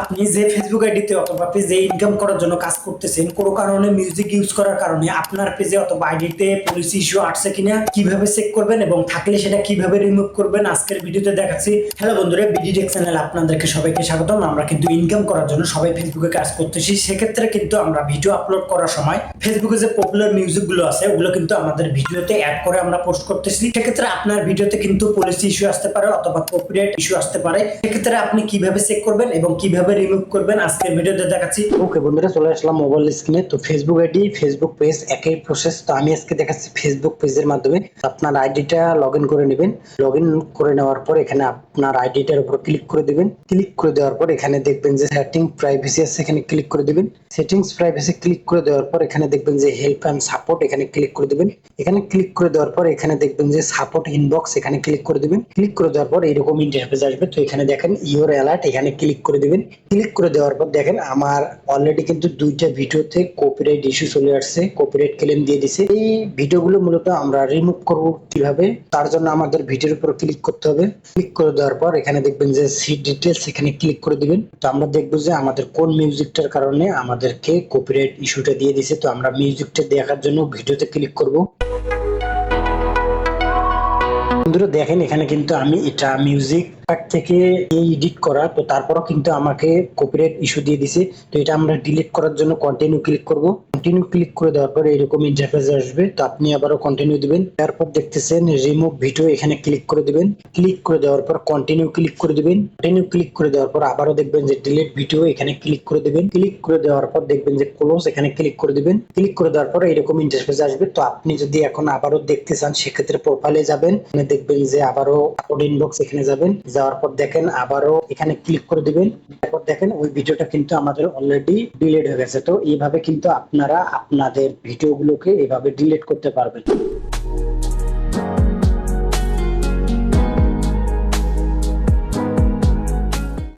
আপনি যে ফেসবুক আইডিতে অথবা পেজে ইনকাম করার জন্য কাজ করতেছেন, কোনো কারণে মিউজিক ইউজ করার কারণে আপনার পেজে অথবা আইডিতে পলিসি ইস্যু আসছে কিনা, কীভাবে চেক করবেন এবং থাকলে সেটা কীভাবে রিমুভ করবেন, আজকের ভিডিওতে দেখাচ্ছি। হ্যালো বন্ধুরা বিডিটেক চ্যানেল আপনাদেরকে সবাইকে স্বাগতম। আমরা কিন্তু ইনকাম করার জন্য সবাই ফেসবুকে কাজ করতেছি। সেক্ষেত্রে কিন্তু আমরা ভিডিও আপলোড করার সময় ফেসবুকে যে পপুলার মিউজিকগুলো আছে, ওগুলো কিন্তু আমাদের ভিডিওতে অ্যাড করে আমরা পোস্ট করতেছি। সেক্ষেত্রে আপনার ভিডিওতে কিন্তু পলিসি ইস্যু আসতে পারে অথবা কপিরাইট ইস্যু আসতে পারে। সেক্ষেত্রে আপনি কীভাবে চেক করবেন এবং কীভাবে রিমুভ করবেন, আজকের ভিডিওতে দেখাচ্ছি। ওকে বন্ধুরা, চলে আসলাম মোবাইল স্ক্রিনে তো ফেসবুক আইডি ফেসবুক পেজ একই প্রসেস তো আমি আজকে দেখাচ্ছি ফেসবুক পেজের মাধ্যমে। আপনার আইডিটা লগ করে নেবেন। লগ করে নেওয়ার পর এখানে আপনার আইডিটার উপর ক্লিক করে দিবেন। ক্লিক করে দেওয়ার পর এখানে দেখবেন যে সেটিং প্রাইভেসি আছে, এখানে ক্লিক করে দিবেন। সেটিংস প্রাইভেসি ক্লিক করে দেওয়ার পর এখানে দেখবেন যে হেল্প অ্যান্ড সাপোর্ট এখানে ক্লিক করে দিবেন। এখানে ক্লিক করে দেওয়ার পর এখানে দেখবেন যে সাপোর্ট ইনবক্স এখানে ক্লিক করে দিবেন। ক্লিক করে দেওয়ার পর এরকম ইন্টারফেস আসবে। তো এখানে দেখেন ইওর অ্যালার্ট এখানে ক্লিক করে দিবেন। ক্লিক করে দেওয়ার পর দেখেন আমার অলরেডি কিন্তু দুইটা ভিডিওতে কপিরাইট ইস্যু চলে আসছে কপিরাইট ক্লেম দিয়ে দিছে। এই ভিডিওগুলো মূলত আমরা রিমুভ করব কীভাবে? তার জন্য আমাদের ভিডিওর উপর ক্লিক করতে হবে। ক্লিক করে দেওয়ার পর এখানে দেখবেন যে সি ডিটেলস এখানে ক্লিক করে দিবেন। তো আমরা দেখব যে আমাদের কোন মিউজিকটার কারণে আমাদেরকে কপিরাইট ইস্যুটা দিয়ে দিছে। তো আমরা মিউজিকটা দেখার জন্য ভিডিওতে ক্লিক করব। বন্ধুরা, দেখেন এখানে কিন্তু আমি এটা মিউজিক থেকে এডিট করা, তো তারপরও কিন্তু আমাকে কপিরাইট ইস্যু দিয়ে দিছে। তো এটা আমরা ডিলিট করার জন্য কন্টিনিউ ক্লিক করব। কন্টিনিউ ক্লিক করে দেওয়ার পরে এরকম ইন্টারফেস আসবে, তো আপনি আবারও কন্টিনিউ দিবেন। তারপর দেখতেছেন রিমুভ ভিডিও এখানে ক্লিক করে দিবেন। ক্লিক করে দেওয়ার পর কন্টিনিউ ক্লিক করে দিবেন। কন্টিনিউ ক্লিক করে দেওয়ার পর আবারও দেখবেন যে ডিলিট ভিডিও এখানে ক্লিক করে দিবেন। ক্লিক করে দেওয়ার পর দেখবেন যে ক্লোজ এখানে ক্লিক করে দিবেন। ক্লিক করে দেওয়ার পর এরকম ইন্টারফেস আসবে। তো আপনি যদি এখন আবারও দেখতে চান, সেক্ষেত্রে প্রোফাইলে যাবেন। দেখবেন যে আবারও ইনবক্স এখানে যাবেন। যাওয়ার পর দেখেন আবারও এখানে ক্লিক করে দিবেন। তারপর দেখেন ওই ভিডিওটা কিন্তু আমাদের অলরেডি ডিলিট হয়ে গেছে। তো এইভাবে কিন্তু আপনারা আপনাদের ভিডিওগুলোকে এভাবে ডিলিট করতে পারবেন।